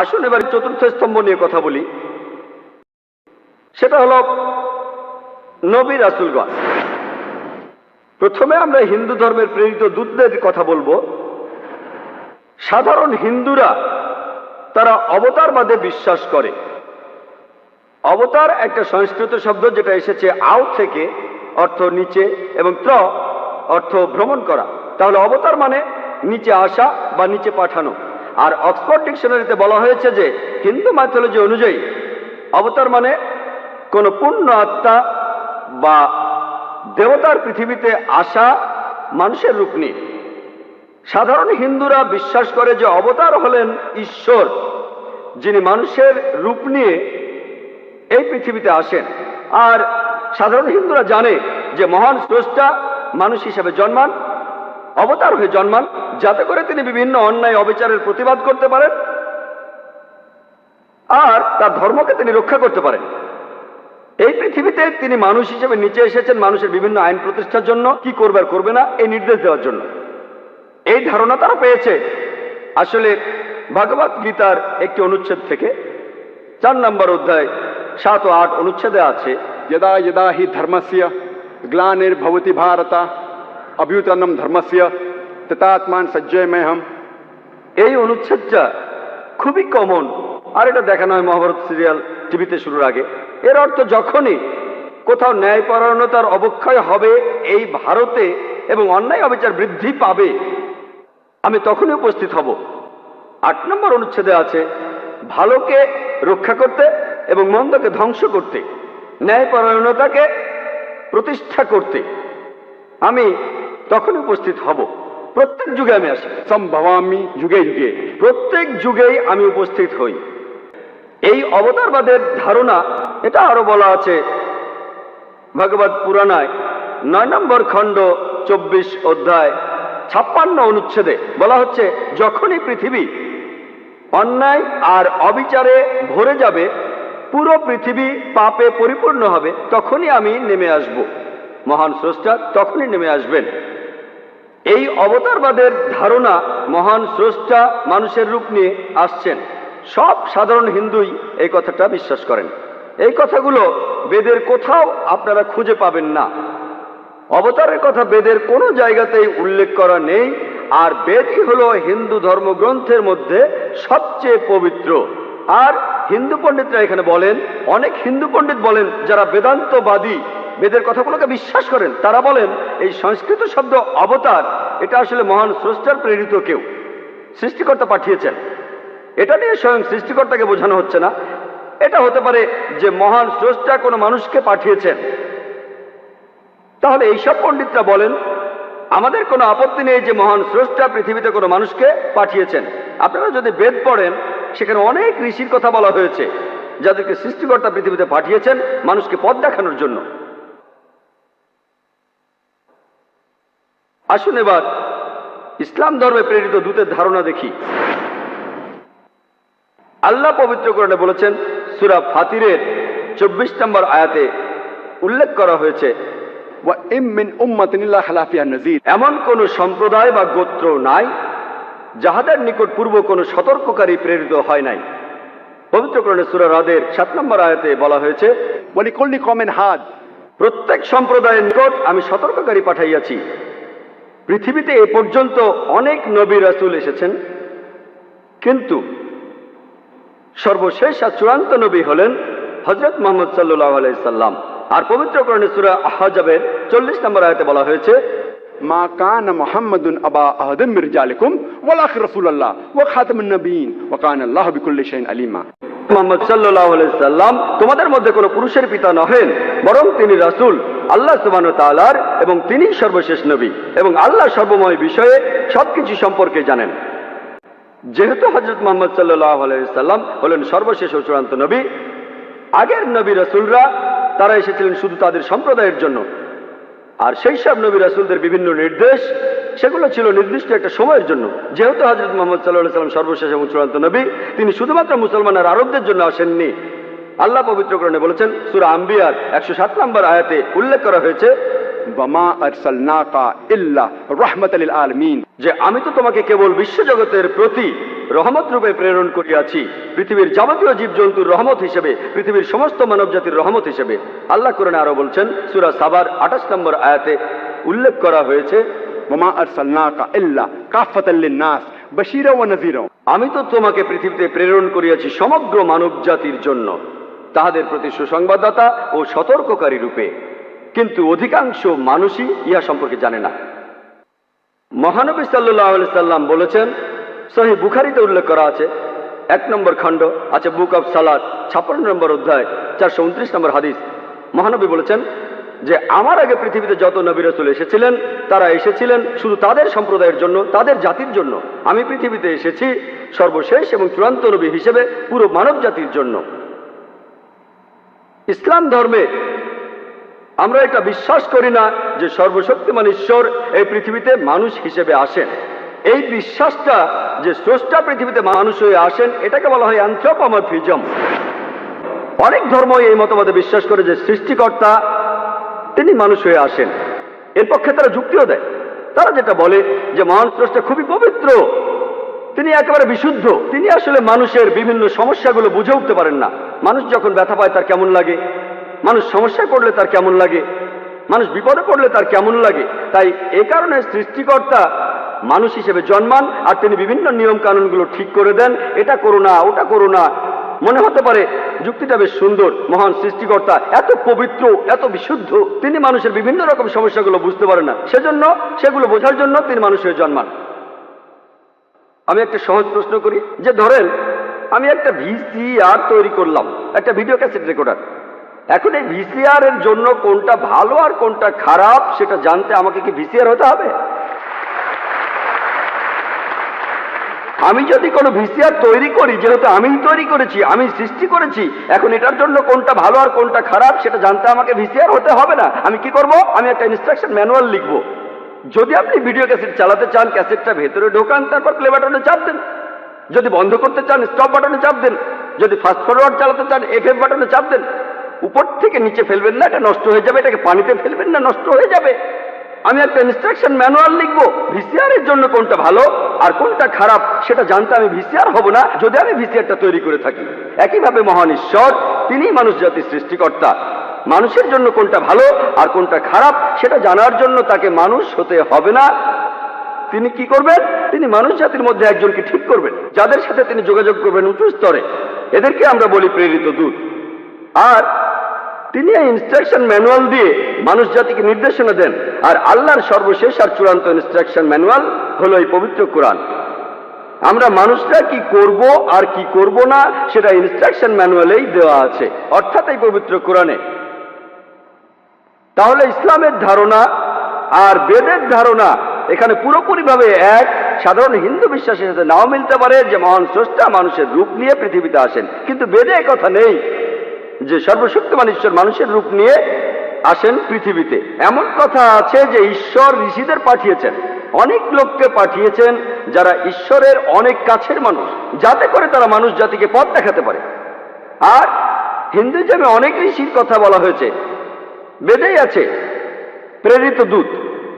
আসুন এবার চতুর্থ স্তম্ভ নিয়ে কথা বলি। সেটা হলো নবী রাসুলগণ। প্রথমে আমরা হিন্দু ধর্মের প্রেরিত দূতদের কথা বলব। সাধারণ হিন্দুরা তারা অবতারবাদে বিশ্বাস করে। অবতার একটা সংস্কৃত শব্দ যেটা এসেছে আউ থেকে, অর্থ নিচে এবং ত্র, অর্থ ভ্রমণ করা। তাহলে অবতার মানে নিচে আসা বা নিচে পাঠানো। আর অক্সফোর্ড ডিকশনারিতে বলা হয়েছে যে হিন্দু মাইথোলজি অনুযায়ী অবতার মানে কোনো পূর্ণ আত্মা বা দেবতার পৃথিবীতে আসা মানুষের রূপ নিয়ে। সাধারণ হিন্দুরা বিশ্বাস করে যে অবতার হলেন ঈশ্বর, যিনি মানুষের রূপ নিয়ে এই পৃথিবীতে আসেন। আর সাধারণ হিন্দুরা জানে যে মহান স্রষ্টা মানুষ হিসেবে জন্মান, অবতার হয়ে জন্মান যাতে করে তিনি বিভিন্ন অন্যায় অবিচারের প্রতিবাদ করতে পারেন আর তার ধর্মকে তিনি রক্ষা করতে পারেন। এই পৃথিবীতে তিনি মানুষ হিসেবে নিচে এসেছেন মানুষের বিভিন্ন আইন প্রতিষ্ঠার জন্য, কি করবে আর করবে না, এই নির্দেশ দেওয়ার জন্য। এই ধারণা তারা পেয়েছে। আসলে ভাগবত গীতার একটি অনুচ্ছেদ থেকে চার নম্বর অধ্যায় সাত ও আট অনুচ্ছেদে আছে, যদা যদা হি ধর্মাসিয়া গ্লানের ভবতী ভারতা অভিউতানম ধর্মাসিয়া তেতাতমান সজ্জয় মেহম এই অনুচ্ছেদটা খুবই কমন আর এটা দেখানো হয় মহাভারত সিরিয়াল টিভিতে শুরুর আগে। এর অর্থ যখনই কোথাও ন্যায়পরায়ণতার অবক্ষয় হবে এই ভারতে এবং অন্যায় অবিচার বৃদ্ধি পাবে, আমি তখনই উপস্থিত হব। আট নম্বর অনুচ্ছেদে আছে, ভালোকে রক্ষা করতে এবং মন্দকে ধ্বংস করতে, ন্যায়পরায়ণতাকে প্রতিষ্ঠা করতে। আমি তখনই উপস্থিত হব। প্রত্যেক যুগে আমি আসি। সম্ভবামি যুগে যুগে। প্রত্যেক যুগেই আমি উপস্থিত হই। এই অবতারবাদের ধারণা, এটা আরও বলা আছে ভগবত পুরাণায়, নয় নম্বর খণ্ড, চব্বিশ অধ্যায়, ছাপ্পান্ন অনুচ্ছেদে বলা হচ্ছে, যখনই পৃথিবী অন্যায় আর অবিচারে ভরে যাবে, পুরো পৃথিবী পাপে পরিপূর্ণ হবে, তখনই আমি নেমে আসব। মহান স্রষ্টা তখনই নেমে আসবেন। এই অবতারবাদের ধারণা মহান স্রষ্টা মানুষের রূপ নিয়ে আসছেন। সব সাধারণ হিন্দুই এই কথাটা বিশ্বাস করেন। এই কথাগুলো বেদের কোথাও আপনারা খুঁজে পাবেন না। অবতারের কথা বেদের কোনো জায়গাতেই উল্লেখ করা নেই, আর বেদই হলো হিন্দু ধর্মগ্রন্থের মধ্যে সবচেয়ে পবিত্র। আর হিন্দু পণ্ডিতরা এখানে বলেন, অনেক হিন্দু পণ্ডিত বলেন, যারা বেদান্তবাদী বেদের কথাগুলোকে বিশ্বাস করেন, তারা বলেন, এই সংস্কৃত শব্দ অবতার, এটা আসলে মহান স্রষ্টার প্রেরিত কেউ, সৃষ্টিকর্তা পাঠিয়েছেন। এটা নিয়ে স্বয়ং সৃষ্টিকর্তাকে বোঝানো হচ্ছে না। এটা হতে পারে যে মহান স্রষ্টা কোনো মানুষকে পাঠিয়েছেন। তাহলে এইসব পণ্ডিতরা বলেন, আমাদের কোনো আপত্তি নেই যে মহান স্রষ্টা পৃথিবীতে কোনো মানুষকে পাঠিয়েছেন। আপনারা যদি বেদ পড়েন, সেখানে অনেক ঋষির কথা বলা হয়েছে, যাদেরকে সৃষ্টিকর্তা পৃথিবীতে পাঠিয়েছেন মানুষকে পথ দেখানোর জন্য। আসুন এবার ইসলাম ধর্মে প্রেরিত দূতের ধারণা দেখি। আল্লাহ পবিত্র কোরআনে বলেছেন, সুরা ফাতিরের চব্বিশ নম্বর আয়াতে উল্লেখ করা হয়েছে এমন কোন সম্প্রদায় বা গোত্র নাই, যাহাদের নিকট পূর্ব কোন সতর্ককারী প্রেরিত হয় নাই। পবিত্রকরণে সুরা রাদের সাত নম্বর আয়াতে বলা হয়েছে বলি কল্লি কমেন হাত প্রত্যেক সম্প্রদায়ের নিকট আমি সতর্ককারী পাঠাইয়াছি। পৃথিবীতে এ পর্যন্ত অনেক নবী রাসুল এসেছেন, কিন্তু সর্বশেষ আর চূড়ান্ত নবী হলেন হজরত মোহাম্মদ সাল্লাহ আলাইসাল্লাম আর পবিত্র করণে সুরা চল্লিশ নম্বর আয়তে বলা হয়েছে, মা কান মোহাম্মদুন আবা আহদম মির্জা আলিকুম ওয়ালাক রসুল্লাহ ও খাতামুন নবীন ওয়া কান আল্লাহ বিকুল্লি শাইন আলিমা। মোহাম্মদ সাল্লাহ সাল্লাম তোমাদের মধ্যে কোনো পুরুষের পিতা নহেন, বরং তিনি রাসূল, আল্লাহ সুবান তালার এবং তিনি সর্বশেষ নবী এবং আল্লাহ সর্বময় বিষয়ে সবকিছু সম্পর্কে জানেন। যেহেতু হজরত মোহাম্মদ সাল্লাহ সাল্লাম হলেন সর্বশেষ ও চূড়ান্ত নবী, আগের নবী রাসূলরা তারা এসেছিলেন শুধু তাদের সম্প্রদায়ের জন্য আর সেই সব নবী রাসুলদের বিভিন্ন নির্দেশ, সেগুলো ছিল নির্দিষ্ট একটা সময়ের জন্য। যেহেতু হজরত মোহাম্মদ সাল্লাহ সাল্লাম সর্বশেষ এবং চূড়ান্ত নবী, তিনি শুধুমাত্র মুসলমান আর আরবদের জন্য আসেননি। আল্লাহ পবিত্রকরণে বলেছেন, সুরা আম্বিয়ার একশো সাত নম্বর আয়াতে উল্লেখ করা হয়েছে বামা আরসালনাকা ইল্লা রহমতাল আলমিন। যে আমি তো তোমাকে কেবল বিশ্বজগতের প্রতি রহমত রূপে প্রেরণ করিয়াছি, পৃথিবীর যাবতীয় জীবজন্তুর রহমত হিসেবে, পৃথিবীর সমস্ত মানব জাতির রহমত হিসেবে। আল্লাহ কোরআনে আরও বলছেন, সুরা সাবার আঠাশ নম্বর আয়াতে উল্লেখ করা হয়েছে মামা আরসালনাকা ইল্লা কাফাতাল্লিন নাস, বশিরা ও নজিরা আমি তো তোমাকে পৃথিবীতে প্রেরণ করিয়াছি সমগ্র মানব জাতির জন্য, তাহাদের প্রতি সুসংবাদদাতা ও সতর্ককারী রূপে। কিন্তু অধিকাংশ মানুষই ইহা সম্পর্কে জানে না। মহানবী সাল্লাহ সাল্লাম বলেছেন সহি বুখারিতে উল্লেখ করা আছে, এক নম্বর খণ্ড আছে বুক অফ সালাদ ছাপ্পান্ন নম্বর অধ্যায়, চারশো উনত্রিশ নম্বর হাদিস। মহানবী বলেছেন যে, আমার আগে পৃথিবীতে যত নবী রসুল এসেছিলেন, তারা এসেছিলেন শুধু তাদের সম্প্রদায়ের জন্য, তাদের জাতির জন্য। আমি পৃথিবীতে এসেছি সর্বশেষ এবং চূড়ান্ত নবী হিসেবে পুরো মানব জাতির জন্য। ইসলাম ধর্মে আমরা এটা বিশ্বাস করি না যে সর্বশক্তিমান ঈশ্বর এই পৃথিবীতে মানুষ হিসেবে আসেন। এই বিশ্বাসটা যে স্রষ্টা পৃথিবীতে মানুষ হয়ে আসেন, এটাকে বলা হয় অ্যান্থ্রোপমরফিজম অনেক ধর্মই এই মতবাদে বিশ্বাস করে যে সৃষ্টিকর্তা, তিনি মানুষ হয়ে আসেন। এর পক্ষে তারা যুক্তিও দেয়। তারা যেটা বলে যে মহান স্রষ্টা খুবই পবিত্র, তিনি একেবারে বিশুদ্ধ, তিনি আসলে মানুষের বিভিন্ন সমস্যাগুলো বুঝে উঠতে পারেন না। মানুষ যখন ব্যথা পায় তার কেমন লাগে? মানুষ সমস্যায় পড়লে তার কেমন লাগে? মানুষ বিপদে পড়লে তার কেমন লাগে? তাই এ কারণে সৃষ্টিকর্তা মানুষ হিসেবে জন্মান আর তিনি বিভিন্ন নিয়ম কানুনগুলো ঠিক করে দেন। এটা করো না, ওটা করো না। মনে হতে পারে যুক্তিটা বেশ সুন্দর, মহান সৃষ্টিকর্তা, এত পবিত্র, এত বিশুদ্ধ। তিনি মানুষের বিভিন্ন রকম সমস্যাগুলো বুঝতে পারে না। সেজন্য, সেগুলো বোঝার জন্য তিনি মানুষ হয়ে জন্মান। আমি একটা সহজ প্রশ্ন করি, যে ধরেন, আমি একটা ভিসিআর তৈরি করলাম, একটা ভিডিও ক্যাসেট রেকর্ডার। এখন এই ভিসিআর এর জন্য কোনটা ভালো আর কোনটা খারাপ সেটা জানতে আমাকে কি ভিসিআর হতে হবে? আমি যদি কোনো ভিসিআর তৈরি করি, যেহেতু আমিই তৈরি করেছি, আমি সৃষ্টি করেছি, এখন এটার জন্য কোনটা ভালো আর কোনটা খারাপ সেটা জানতে আমাকে ভিসিআর হতে হবে না। আমি কি করব? আমি একটা ইনস্ট্রাকশন ম্যানুয়াল লিখব। যদি আপনি ভিডিও ক্যাসেট চালাতে চান ক্যাসেটটা ভেতরে ঢোকান, তারপর প্লে বাটনে চাপ দেন। যদি বন্ধ করতে চান স্টপ বাটনে চাপ দেন। যদি ফাস্ট ফরওয়ার্ড চালাতে চান এফ এফ বাটনে চাপ দেন। উপর থেকে নিচে ফেলবেন না, এটা নষ্ট হয়ে যাবে, এটাকে পানিতে ফেলবেন না, নষ্ট হয়ে যাবে। আমি একটা ইনস্ট্রাকশন ম্যানুয়াল লিখব ভিসিআর এর জন্য কোনটা ভালো আর কোনটা খারাপ, সেটা জানতে আমি ভিসিআর হব না, যদি আমি ভিসিআরটা তৈরি করে থাকি। একইভাবে মহান ঈশ্বর, তিনিই মানুষ জাতির সৃষ্টিকর্তা। মানুষের জন্য কোনটা ভালো আর কোনটা খারাপ, সেটা জানার জন্য তাকে মানুষ হতে হবে না। তিনি কি করবেন? তিনি মানুষ জাতির মধ্যে একজনকে ঠিক করবেন, যাদের সাথে তিনি যোগাযোগ করবেন উঁচু স্তরে। এদেরকে আমরা বলি প্রেরিত দূত। আর তিনি এই ইনস্ট্রাকশন ম্যানুয়াল দিয়ে মানুষ জাতিকে নির্দেশনা দেন। আর আল্লাহর সর্বশেষ আর চূড়ান্ত ইনস্ট্রাকশন ম্যানুয়াল হলো এই পবিত্র কোরআন। আমরা মানুষরা কি করব আর কি করব না, সেটা ইনস্ট্রাকশন ম্যানুয়ালেই দেওয়া আছে। অর্থাৎ এই পবিত্র কোরআনে। তাহলে ইসলামের ধারণা আর বেদের ধারণা এখানে পুরোপুরিভাবে এক। সাধারণ হিন্দু বিশ্বাসের সাথে নাও মিলতে পারে যে মহান স্রষ্টা মানুষের রূপ নিয়ে পৃথিবীতে আসেন। কিন্তু বেদে কথা নেই। যে সর্বশক্তিমান ঈশ্বর মানুষের রূপ নিয়ে আসেন পৃথিবীতে। এমন কথা আছে যে ঈশ্বর ঋষিদের পাঠিয়েছেন। অনেক লোককে পাঠিয়েছেন যারা ঈশ্বরের অনেক কাছের মানুষ। যাতে করে তারা মানুষ জাতিকে পথ দেখাতে পারে। আর হিন্দুজমে অনেক ঋষির কথা বলা হয়েছে। বেদেই আছে, প্রেরিত দূত।